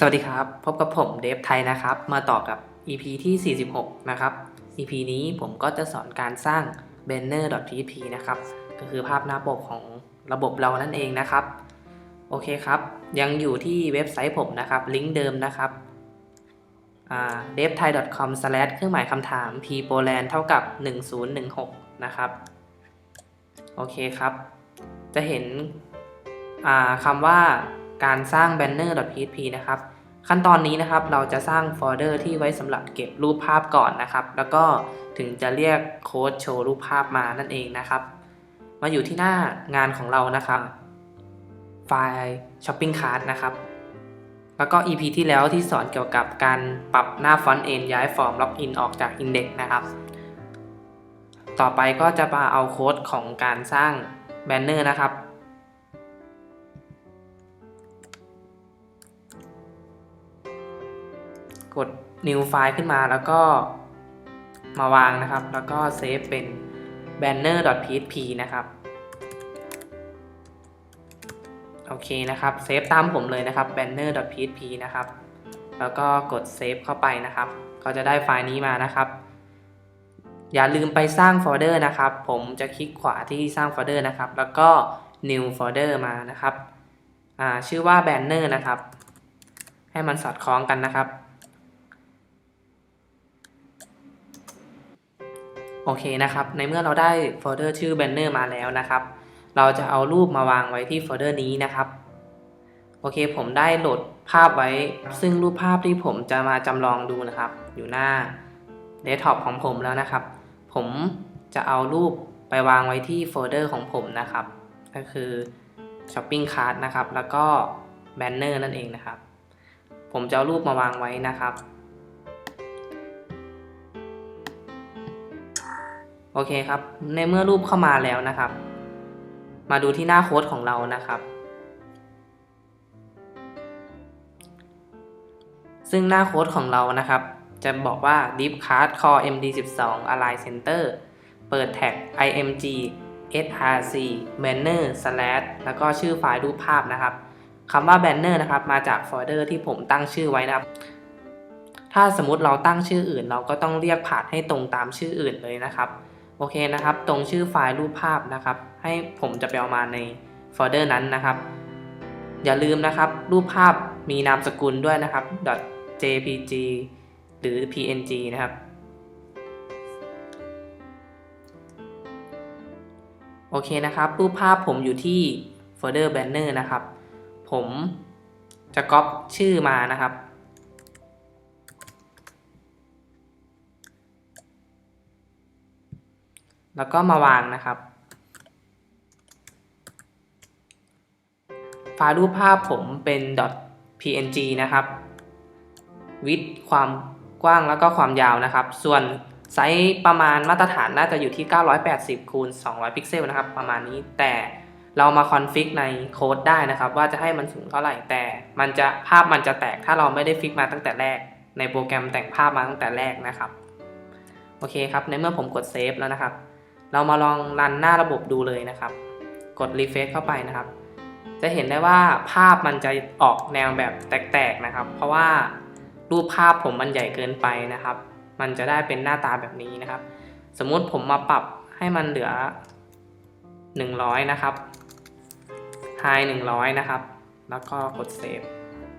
สวัสดีครับ พบกับผมเดฟไทยนะครับ มาต่อกับ EP ที่ 46 นะครับ EP นี้ผมก็จะสอนการสร้าง banner.php นะครับ ก็คือภาพหน้าปกของระบบเรานั่นเองนะครับ โอเคครับ ยังอยู่ที่เว็บไซต์ผมนะครับ ลิงก์เดิมนะครับ d e v t h a i c o m เครื่องหมายคำถาม p p o l a n d เท่ากับ 1016 นะครับ โอเคครับ จะเห็นคำว่า การสร้าง banner.php นะครับ ขั้นตอนนี้นะครับเราจะสร้างโฟลเดอร์ที่ไว้สำหรับเก็บรูปภาพก่อนนะครับ แล้วก็ถึงจะเรียกโค้ดโชว์รูปภาพมานั่นเองนะครับ มาอยู่ที่หน้างานของเรานะครับไฟล์ shopping cart นะครับ แล้วก็ EP ที่แล้วที่สอนเกี่ยวกับการปรับหน้าฟอนต์เอนย้ายฟอร์มล็อกอินออกจาก Index นะครับ ต่อไปก็จะมาเอาโค้ดของการสร้างแบนเนอร์นะครับ new file ขึ้นมาแล้วก็มาวางนะครับ แล้วก็เซฟเป็น banner.php นะครับ โอเคนะครับ เซฟตามผมเลยนะครับ banner.php นะครับ แล้วก็กดเซฟเข้าไปนะครับ ก็จะได้ไฟล์นี้มานะครับ อย่าลืมไปสร้างโฟลเดอร์นะครับ ผมจะคลิกขวาที่สร้างโฟลเดอร์นะครับ แล้วก็ new folder มานะครับอ่าชื่อว่า banner นะครับ ให้มันสอดคล้องกันนะครับ โอเคนะครับ ในเมื่อเราได้โฟลเดอร์ชื่อ banner มาแล้วนะครับ เราจะเอารูปมาวางไว้ที่โฟลเดอร์นี้นะครับ โอเค ผมได้โหลดภาพไว้ ซึ่งรูปภาพที่ผมจะมาจำลองดูนะครับ อยู่หน้าเดสก์ท็อปของผมแล้วนะครับ ผมจะเอารูปไปวางไว้ที่โฟลเดอร์ของผมนะครับ ก็คือ shopping cart นะครับ แล้วก็ banner นั่นเองนะครับ ผมจะเอารูปมาวางไว้นะครับ โอเคครับ ในเมื่อรูปเข้ามาแล้วนะครับ มาดูที่หน้าโค้ดของเรานะครับ ซึ่งหน้าโค้ดของเรานะครับ จะบอกว่า deep card core md12 align center เปิดแท็ก img src banner slash แล้วก็ชื่อไฟล์รูปภาพนะครับคำว่า banner นะครับ มาจากโฟลเดอร์ที่ผมตั้งชื่อไว้นะครับ ถ้าสมมติเราตั้งชื่ออื่น เราก็ต้องเรียกผ่านให้ตรงตามชื่ออื่นเลยนะครับ โอเคนะครับ ตรงชื่อไฟล์รูปภาพนะครับ ให้ผมจะไปเอามาในโฟลเดอร์นั้นนะครับ อย่าลืมนะครับ รูปภาพมีนามสกุลด้วยนะครับ .jpg หรือ png นะครับ โอเคนะครับ รูปภาพผมอยู่ที่โฟลเดอร์ banner นะครับ ผมจะก๊อปชื่อมานะครับ แล้วก็มาวางนะครับ ไฟล์รูปภาพผมเป็น .png นะครับ วิดความกว้างแล้วก็ความยาวนะครับ ส่วนไซส์ประมาณมาตรฐานน่าจะอยู่ที่ 980คูณ200 พิกเซลนะครับ ประมาณนี้แต่เรามาคอนฟิกในโค้ดได้นะครับ ว่าจะให้มันสูงเท่าไหร่แต่มันจะภาพมันจะแตกถ้าเราไม่ได้ฟิกมาตั้งแต่แรก ในโปรแกรมแต่งภาพมาตั้งแต่แรกนะครับ โอเคครับ ในเมื่อผมกดเซฟแล้วนะครับ เรามาลองรันหน้าระบบดูเลยนะครับ กดรีเฟซเข้าไปนะครับ จะเห็นได้ว่าภาพมันจะออกแนวแบบแตกๆนะครับ เพราะว่ารูปภาพผมมันใหญ่เกินไปนะครับ มันจะได้เป็นหน้าตาแบบนี้นะครับ สมมุติผมมาปรับให้มันเหลือ 100 นะครับ high 100 นะครับ แล้วก็กดเซฟ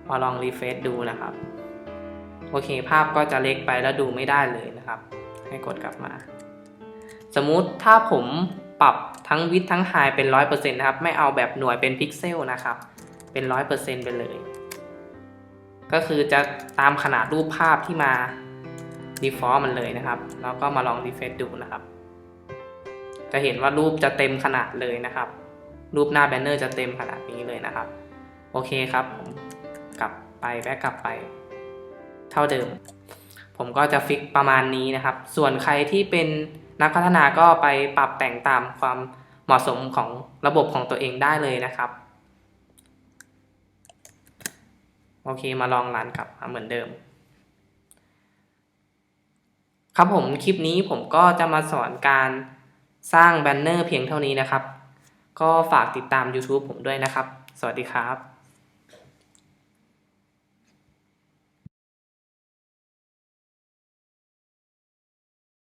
มาลองรีเฟซดูนะครับ โอเค ภาพก็จะเล็กไปแล้วดูไม่ได้เลยนะครับ ให้กดกลับมา สมมุติถ้าผมปรับทั้งวิดทั้งไฮเป็น 100%นะครับ ไม่เอาแบบหน่วยเป็นพิกเซลนะครับ เป็น 100%ไปเลย ก็คือจะตามขนาดรูปภาพที่มา default มันเลยนะครับ แล้วก็มาลอง refresh ดูนะครับ จะเห็นว่ารูปจะเต็มขนาดเลยนะครับ รูปหน้าแบนเนอร์จะเต็มขนาดนี้เลยนะครับ โอเคครับผมกลับไปแวะกลับไป เท่าเดิม ผมก็จะฟิกประมาณนี้นะครับ ส่วนใครที่เป็น นักพัฒนาก็ไปปรับแต่งตามความเหมาะสมของระบบของตัวเองได้เลยนะครับโอเคมาลองรันกลับมาเหมือนเดิม ครับผมคลิปนี้ผมก็จะมาสอนการสร้างแบนเนอร์เพียงเท่านี้นะครับ ก็ฝากติดตาม YouTube ผมด้วยนะครับ สวัสดีครับ